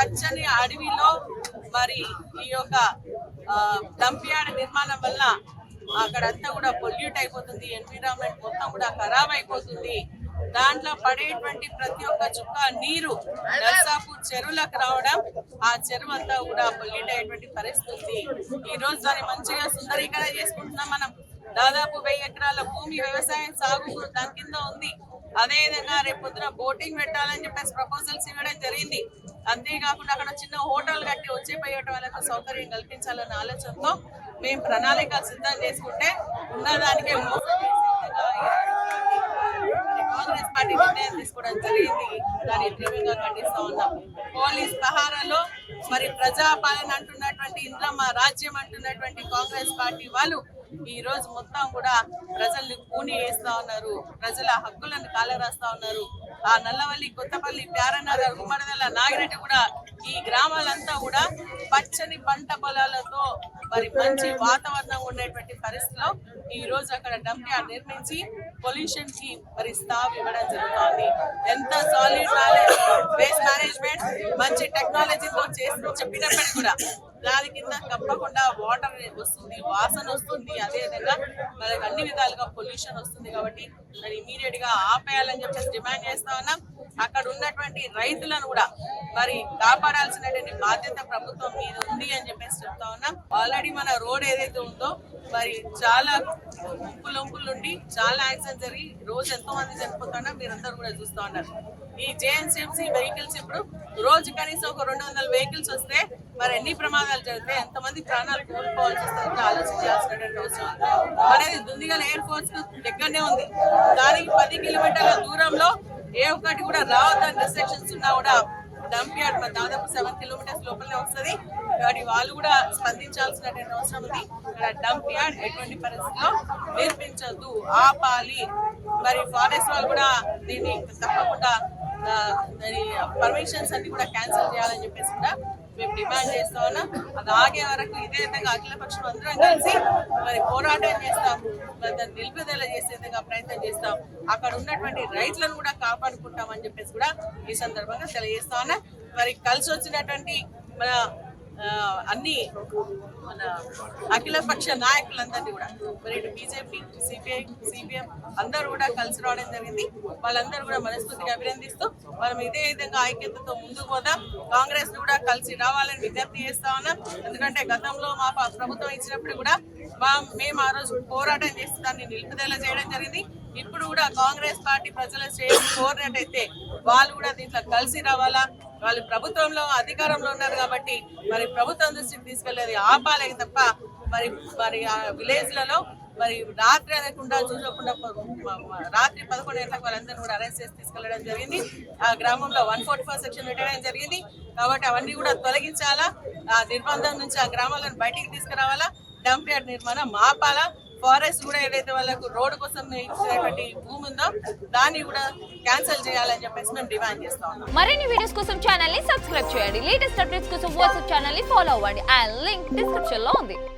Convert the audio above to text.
పచ్చని అడవిలో మరి ఈ యొక్క డంప్యార్డ్ నిర్మాణం వల్ల అక్కడంతా కూడా పొల్యూట్ అయిపోతుంది ఎన్విరాన్మెంట్ మొత్తం కూడా ఖరాబ్ అయిపోతుంది. దాంట్లో పడేటువంటి ప్రతి ఒక్క చుక్క నీరు నర్సాపూర్ చెరువులకు రావడం ఆ చెరువు అంతా కూడా పొల్యూట్ అయ్యేటువంటి పరిస్థితి ఉంది. ఈ రోజు దాన్ని మంచిగా సుందరీకరణ చేసుకుంటున్నాం మనం. దాదాపు వెయ్యి ఎకరాల భూమి వ్యవసాయం సాగు దాని కింద ఉంది. అదే విధంగా రేపు పొద్దున బోటింగ్ పెట్టాలని చెప్పేసి ప్రపోజల్స్ ఇవ్వడం జరిగింది. అంతేకాకుండా అక్కడ చిన్న హోటల్ కట్టి వచ్చే పోయేట వాళ్ళకు సౌకర్యం కల్పించాలన్న ఆలోచనతో మేము ప్రణాళిక సిద్ధం చేసుకుంటే ఉన్నదానికే కాంగ్రెస్ పార్టీ నిర్ణయం తీసుకోవడం జరిగింది. దాన్ని తీవ్రంగా ఖండిస్తా ఉన్నాం. పోలీస్ పహారాలో మరి ప్రజాపాలన అంటున్నటువంటి ఇంద్రమ్మ రాజ్యం అంటున్నటువంటి కాంగ్రెస్ పార్టీ వాళ్ళు ఈ రోజు మొత్తం కూడా ప్రజల్ని కూని వేస్తా ఉన్నారు. ప్రజల హక్కులను కాలరాస్తా ఉన్నారు. ఆ నల్లవల్లి కొత్తపల్లి ప్యారనగర్ ఉమ్మడిదల నాగిరెడ్డి కూడా ఈ గ్రామాలంతా కూడా పచ్చని పంట పొలాలతో మరి మంచి వాతావరణం ఉండేటువంటి పరిస్థితిలో ఈ రోజు అక్కడ డంప్ యార్డ్ నిర్మించి పొల్యూషన్కి మరి స్టాప్ ఇవ్వడం జరుగుతుంది. ఎంత సాలిడ్ వేస్ట్ మేనేజ్మెంట్ మంచి టెక్నాలజీతో చేసి చెప్పినప్పటికీ కూడా దాని కింద తప్పకుండా వాటర్ వస్తుంది వాసన వస్తుంది అదే విధంగా మనకి అన్ని విధాలుగా పొల్యూషన్ వస్తుంది కాబట్టి మరి ఇమీడియట్గా ఆపేయాలని చెప్పేసి డిమాండ్ చేస్తా ఉన్నాం. అక్కడ ఉన్నటువంటి రైతులను కూడా మరి కాపాడాల్సినటువంటి బాధ్యత ప్రభుత్వం మీద ఉంది అని చెప్పేసి చెప్తా ఉన్నాం. ఆల్రెడీ మన రోడ్ ఏదైతే ఉందో మరి చాలా ఉప్పులొంపులు ఉండి చాలా యాక్సిడెంట్ జరిగి రోజు ఎంతో మంది చనిపోతున్నా మీరందరూ కూడా చూస్తా ఉన్నారు. ఈ జేఎన్సీఎంసీ వెహికల్స్ చేసినప్పుడు రోజు కనీసం ఒక రెండు వందల వెహికల్స్ వస్తే మరి ఎన్ని ప్రమాదాలు జరిగితే ఎంతమంది ప్రాణాలు కోల్పోవాల్సి వస్తుందో ఆలోచించాల్సినటువంటి అవసరం అనేది దుందిగల్ ఎయిర్ ఫోర్స్ దగ్గరనే ఉంది. దానికి పది కిలోమీటర్ల దూరంలో ఏ ఒక్కటి కూడా రావద్దని రిస్ట్రిక్షన్స్ ఉన్నా కూడా డంప్ యార్డ్ మరి దాదాపు సెవెన్ కిలోమీటర్స్ లోపలనే వస్తుంది. కాబట్టి వాళ్ళు కూడా స్పందించాల్సినటువంటి అవసరం ఉంది. ఇక్కడ డంప్ యార్డ్ ఎటువంటి పరిస్థితిలో నిర్మించద్దు ఆపాలి. మరి ఫారెస్ట్ వాళ్ళు కూడా దీన్ని తప్పకుండా దాని పర్మిషన్స్ అన్ని కూడా క్యాన్సిల్ చేయాలని చెప్పేసి కూడా మేము డిమాండ్ చేస్తా ఉన్నాం. అది ఆగే వరకు ఇదే విధంగా అఖిల పక్షం అందరం కలిసి మరి పోరాటం చేస్తాం. మరి దాన్ని నిలుపుదల చేసే విధంగా ప్రయత్నం చేస్తాం. అక్కడ ఉన్నటువంటి రైతులను కూడా కాపాడుకుంటాం అని చెప్పేసి కూడా ఈ సందర్భంగా తెలియజేస్తా ఉన్నా. మరి కలిసి వచ్చినటువంటి మన అన్ని మన అఖిల పక్ష నాయకులందరినీ కూడా మరి బీజేపీ సిపిఐ సిపిఎం అందరూ కూడా కలిసి రావడం జరిగింది. వాళ్ళందరూ కూడా మనస్ఫూర్తిగా అభినందిస్తూ మనం ఇదే విధంగా ఐక్యతతో ముందుకు పోదాం. కాంగ్రెస్ కూడా కలిసి రావాలని విజ్ఞప్తి చేస్తా ఉన్నాం. ఎందుకంటే గతంలో మా ప్రభుత్వం ఇచ్చినప్పుడు కూడా మా మేము ఆ రోజు పోరాటం చేసి దాన్ని నిలుపుదల చేయడం జరిగింది. ఇప్పుడు కూడా కాంగ్రెస్ పార్టీ ప్రజల శ్రేయస్సు కోరినట్టయితే వాళ్ళు కూడా దీంట్లో కలిసి రావాలా? వాళ్ళు ప్రభుత్వంలో అధికారంలో ఉన్నారు కాబట్టి మరి ప్రభుత్వం దృష్టికి తీసుకెళ్ళేది ఆపాలే తప్ప మరి మరి ఆ విలేజ్లలో మరి రాత్రి అనకుండా చూడకుండా రాత్రి పదకొండు గంటలకు వాళ్ళందరినీ కూడా అరెస్ట్ చేసి తీసుకెళ్ళడం జరిగింది. ఆ గ్రామంలో వన్ ఫోర్టీ ఫోర్ సెక్షన్ పెట్టడం జరిగింది. కాబట్టి అవన్నీ కూడా తొలగించాలా? ఆ నిర్బంధం నుంచి ఆ గ్రామాలను బయటికి తీసుకురావాలా? డంప్ యార్డ్ నిర్మాణం ఆపాలా? ఫారెస్ట్ కూడా ఏదైతే వాళ్ళకు రోడ్డు కోసం ఇచ్చినటువంటి భూమి ఉందో దాన్ని కూడా క్యాన్సిల్ చేయాలని చెప్పేసి మేము డిమాండ్ చేస్తా ఉన్నాం. మరిన్ని వీడియోస్ కోసం ఛానల్ని సబ్స్క్రైబ్ చేయండి. లేటెస్ట్ అప్డేట్స్ కోసం వాట్సాప్ ఛానల్ని ఫాలో అవ్వండి. ఆ లింక్ డిస్క్రిప్షన్లో ఉంది.